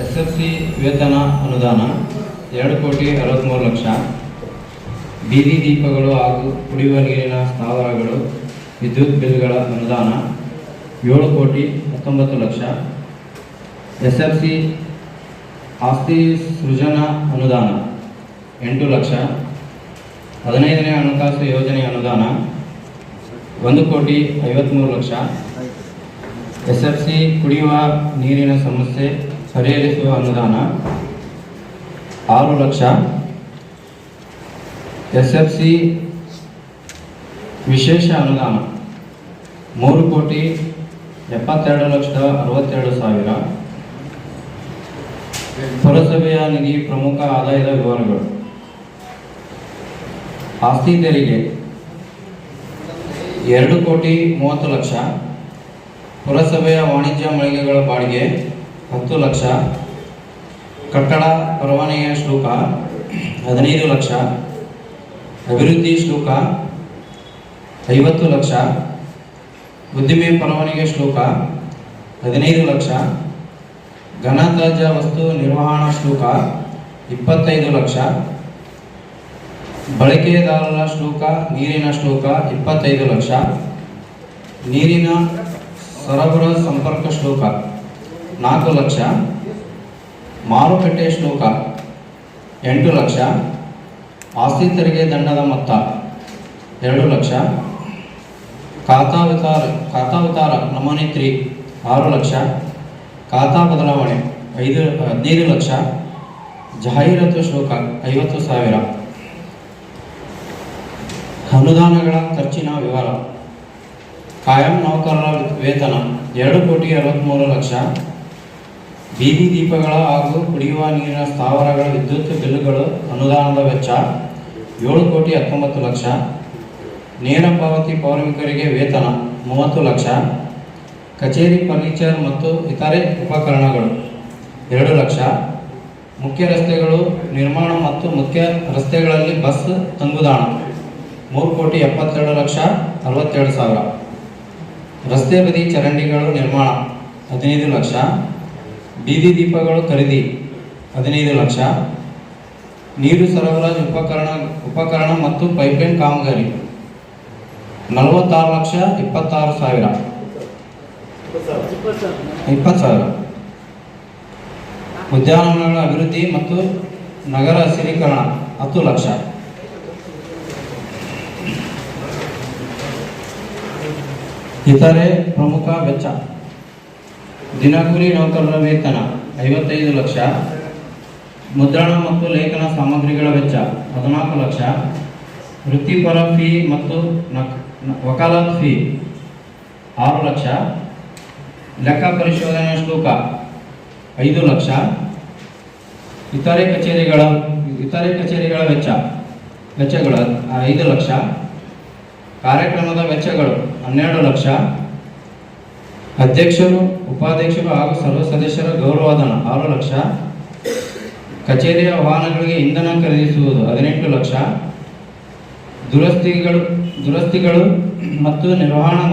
S C ವೇತನ ಅನುದಾನ, ಎರಡು ಕೋಟಿ ಅರವತ್ತ್ಮೂರು ಲಕ್ಷ. ಬೀದಿ ದೀಪಗಳು ಹಾಗೂ ಕುಡಿಯುವ ನೀರಿನ ಸ್ಥಾವರಗಳು, ವಿದ್ಯುತ್ ಬಿಲ್ಗಳ ಅನುದಾನ, ಏಳು ಕೋಟಿ ಹತ್ತೊಂಬತ್ತು ಲಕ್ಷ. ಎಸ್ ಎಫ್ ಸಿ ಆಸ್ತಿ ಸೃಜನಾ ಅನುದಾನ, ಎಂಟು ಲಕ್ಷ. ಹದಿನೈದನೇ ಹಣಕಾಸು ಯೋಜನೆ ಅನುದಾನ, ಒಂದು ಕೋಟಿ ಐವತ್ತ್ಮೂರು ಲಕ್ಷ. ಎಸ್ ಎಫ್ ಸಿ ಕುಡಿಯುವ ನೀರಿನ ಸಮಸ್ಯೆ ಪರಿಹರಿಸುವ ಅನುದಾನ ಆರು ಲಕ್ಷ ಎಸ್ ಎಫ್ ಸಿ ವಿಶೇಷ ಅನುದಾನ ಮೂರು ಕೋಟಿ ಎಪ್ಪತ್ತೆರಡು ಲಕ್ಷದ ಅರವತ್ತೆರಡು ಸಾವಿರ. ಪುರಸಭೆಯ ನಿಧಿ ಪ್ರಮುಖ ಆದಾಯದ ವಿವರಗಳು. ಆಸ್ತಿ ತೆರಿಗೆ ಎರಡು ಕೋಟಿ ಮೂವತ್ತು ಲಕ್ಷ. ಪುರಸಭೆಯ ವಾಣಿಜ್ಯ ಮಳಿಗೆಗಳ ಬಾಡಿಗೆ ಹತ್ತು ಲಕ್ಷ. ಕಟ್ಟಡ ಪರವಾನಗಿಯ ಶುಲ್ಕ ಹದಿನೈದು ಲಕ್ಷ. ಅಭಿವೃದ್ಧಿ ಶುಲ್ಕ ಐವತ್ತು ಲಕ್ಷ. ಉದ್ದಿಮೆ ಪರವಾನಗಿ ಶುಲ್ಕ ಹದಿನೈದು ಲಕ್ಷ. ಘನತ್ಯಾಜ್ಯ ವಸ್ತು ನಿರ್ವಹಣಾ ಶುಲ್ಕ ಇಪ್ಪತ್ತೈದು ಲಕ್ಷ. ಬಳಕೆದಾರರ ಶುಲ್ಕ ನೀರಿನ ಶುಲ್ಕ ಇಪ್ಪತ್ತೈದು ಲಕ್ಷ. ನೀರಿನ ಸರಬರಾಜು ಸಂಪರ್ಕ ಶುಲ್ಕ ನಾಲ್ಕು ಲಕ್ಷ. ಮಾರುಕಟ್ಟೆ ಶ್ಲೋಕ ಎಂಟು ಲಕ್ಷ. ಆಸ್ತಿ ತೆರಿಗೆ ದಂಡದ ಮೊತ್ತ ಎರಡು ಲಕ್ಷ. ಖಾತಾ ವಿತಾರ, ಖಾತಾ ನಮೂನೆ ತ್ರೀ ಆರು ಲಕ್ಷ. ಖಾತಾ ಬದಲಾವಣೆ ಐದು, ಹದಿನೈದು ಲಕ್ಷ. ಜಾಹೀರಾತು ಶ್ಲೋಕ ಐವತ್ತು ಸಾವಿರ. ಅನುದಾನಗಳ ಖರ್ಚಿನ ವಿವರ. ಕಾಯಂ ನೌಕರರ ವೇತನ ಎರಡು ಕೋಟಿ ಅರವತ್ತ್ಮೂರು ಲಕ್ಷ. ಬೀದಿ ದೀಪಗಳ ಹಾಗೂ ಕುಡಿಯುವ ನೀರಿನ ಸ್ಥಾವರಗಳ ವಿದ್ಯುತ್ ಬಿಲ್ಗಳು ಅನುದಾನದ ವೆಚ್ಚ ಏಳು ಕೋಟಿ ಹತ್ತೊಂಬತ್ತು ಲಕ್ಷ. ನೇರ ಪಾವತಿ ಪೌರ್ಮಿಕರಿಗೆ ವೇತನ ಮೂವತ್ತು ಲಕ್ಷ. ಕಚೇರಿ ಫರ್ನಿಚರ್ ಮತ್ತು ಇತರೆ ಉಪಕರಣಗಳು ಎರಡು ಲಕ್ಷ. ಮುಖ್ಯ ರಸ್ತೆಗಳು ನಿರ್ಮಾಣ ಮತ್ತು ಮುಖ್ಯ ರಸ್ತೆಗಳಲ್ಲಿ ಬಸ್ ತಂಗುದಾಣ ಮೂರು ಕೋಟಿ ಎಪ್ಪತ್ತೆರಡು ಲಕ್ಷ ಅರವತ್ತೆರಡು ಸಾವಿರ. ರಸ್ತೆ ಬದಿ ಚರಂಡಿಗಳು ನಿರ್ಮಾಣ ಹದಿನೈದು ಲಕ್ಷ. ಬೀದಿ ದೀಪಗಳು ಖರೀದಿ. ಹದಿನೈದು ಲಕ್ಷ. ನೀರು ಸರಬರಾಜು ಉಪಕರಣ ಉಪಕರಣ ಮತ್ತು ಪೈಪ್ಲೈನ್ ಕಾಮಗಾರಿ. ನಲವತ್ತಾರು ಲಕ್ಷ ಇಪ್ಪತ್ತಾರು ಸಾವಿರ. ಇಪ್ಪತ್ತು ಸಾವಿರ. ಉದ್ಯಾನವನಗಳ ಅಭಿವೃದ್ಧಿ ಮತ್ತು ನಗರ ಹಸಿರೀಕರಣ ಹತ್ತು ಲಕ್ಷ. ಇತರೆ ಪ್ರಮುಖ ವೆಚ್ಚ. ದಿನಗೂಲಿ ನೌಕರರ ವೇತನ, ಐವತ್ತೈದು ಲಕ್ಷ. ಮುದ್ರಣ ಮತ್ತು ಲೇಖನ ಸಾಮಗ್ರಿಗಳ ವೆಚ್ಚ, ಹದಿನಾಲ್ಕು ಲಕ್ಷ. ವೃತ್ತಿಪರ ಫೀ ಮತ್ತು ವಕಾಲತ್ ಫೀ ಆರು ಲಕ್ಷ. ಲೆಕ್ಕ ಪರಿಶೋಧನೆ ಶುಲ್ಕ, ಐದು ಲಕ್ಷ. ಇತರೆ ಕಚೇರಿಗಳ ಇತರೆ ಕಚೇರಿಗಳ ವೆಚ್ಚ, ವೆಚ್ಚಗಳು ಐದು ಲಕ್ಷ. ಕಾರ್ಯಕ್ರಮದ ವೆಚ್ಚಗಳು ಹನ್ನೆರಡು ಲಕ್ಷ. ಅಧ್ಯಕ್ಷರು, ಉಪಾಧ್ಯಕ್ಷರು ಹಾಗೂ ಸರ್ವ ಸದಸ್ಯರ ಗೌರವಧನ. ಆರು ಲಕ್ಷ. ಕಚೇರಿಯ ವಾಹನಗಳಿಗೆ ಇಂಧನ ಖರೀದಿಸುವುದು ಹದಿನೆಂಟು ಲಕ್ಷ. ದುರಸ್ತಿಗಳು ದುರಸ್ತಿಗಳು ಮತ್ತು ನಿರ್ವಹಣಾ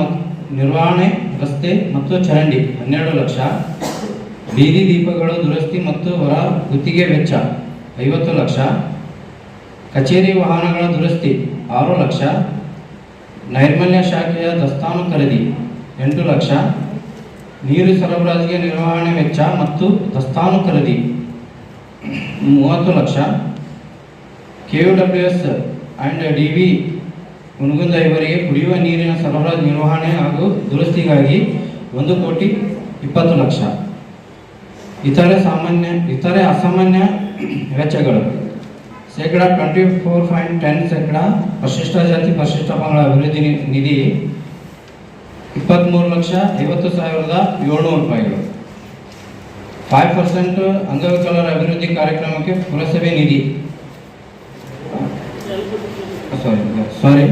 ನಿರ್ವಹಣೆ, ರಸ್ತೆ ಮತ್ತು ಚರಂಡಿ ಹನ್ನೆರಡು ಲಕ್ಷ. ಬೀದಿ ದೀಪಗಳು, ದುರಸ್ತಿ ಮತ್ತು ಹೊರ ಗುತ್ತಿಗೆ ವೆಚ್ಚ ಐವತ್ತು ಲಕ್ಷ. ಕಚೇರಿ ವಾಹನಗಳ ದುರಸ್ತಿ ಆರು ಲಕ್ಷ. ನೈರ್ಮಲ್ಯ ಶಾಖೆಯ ದಸ್ತಾನು ಖರೀದಿ ಎಂಟು ಲಕ್ಷ. ನೀರು ಸರಬರಾಜಿಗೆ ನಿರ್ವಹಣೆ ವೆಚ್ಚ ಮತ್ತು ದಸ್ತಾನು ಖರೀದಿ ಮೂವತ್ತು lakh. K U W S and D V Munagunda ಇವರಿಗೆ ಕುಡಿಯುವ ನೀರಿನ ಸರಬರಾಜು ನಿರ್ವಹಣೆ ಹಾಗೂ ದುರಸ್ತಿಗಾಗಿ ಒಂದು ಕೋಟಿ ಇಪ್ಪತ್ತು ಲಕ್ಷ. ಇತರೆ ಸಾಮಾನ್ಯ, ಇತರೆ ಅಸಾಮಾನ್ಯ ವೆಚ್ಚಗಳು. ಶೇಕಡಾ ಟ್ವೆಂಟಿ ಫೋರ್ ಪಾಯಿಂಟ್ ಟೆನ್ ಶೇಕಡಾ ಪರಿಶಿಷ್ಟ ಜಾತಿ, ಪರಿಶಿಷ್ಟ ಪಂಗಡ ಅಭಿವೃದ್ಧಿ ನಿಧಿ ಇಪ್ಪತ್ತ್ಮೂರು ಲಕ್ಷ ಐವತ್ತು ಸಾವಿರದ ಏಳ್ನೂರು ರೂಪಾಯಿಗಳು. ಫೈವ್ ಪರ್ಸೆಂಟ್ ಅಂಗವಿಕಲರ ಅಭಿವೃದ್ಧಿ ಕಾರ್ಯಕ್ರಮಕ್ಕೆ ಪುರಸಭೆ ನಿಧಿ. Sorry sorry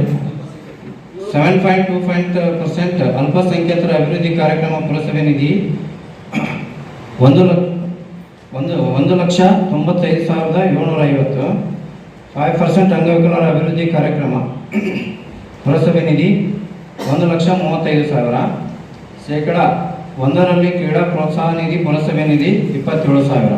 seven point two point percent ಅಲ್ಪಸಂಖ್ಯಾತರ ಅಭಿವೃದ್ಧಿ ಕಾರ್ಯಕ್ರಮ ಪುರಸಭೆ ನಿಧಿ. ಒಂದು ಲಕ್ಷ ಒಂದು ಒಂದು ಲಕ್ಷ ತೊಂಬತ್ತೈದು ಸಾವಿರದ ಏಳ್ನೂರ ಐವತ್ತು. ಫೈವ್ ಪರ್ಸೆಂಟ್ ಅಂಗವಿಕಲರ ಅಭಿವೃದ್ಧಿ ಕಾರ್ಯಕ್ರಮ. ಪುರಸಭೆ ನಿಧಿ. ಒಂದು ಲಕ್ಷ ಮೂವತ್ತೈದು ಸಾವಿರ. ಶೇಕಡ ಒಂದರಲ್ಲಿ ಕ್ರೀಡಾ ಪ್ರೋತ್ಸಾಹ ನಿಧಿ ಪುರಸಭೆ ನಿಧಿ ಇಪ್ಪತ್ತೇಳು ಸಾವಿರ.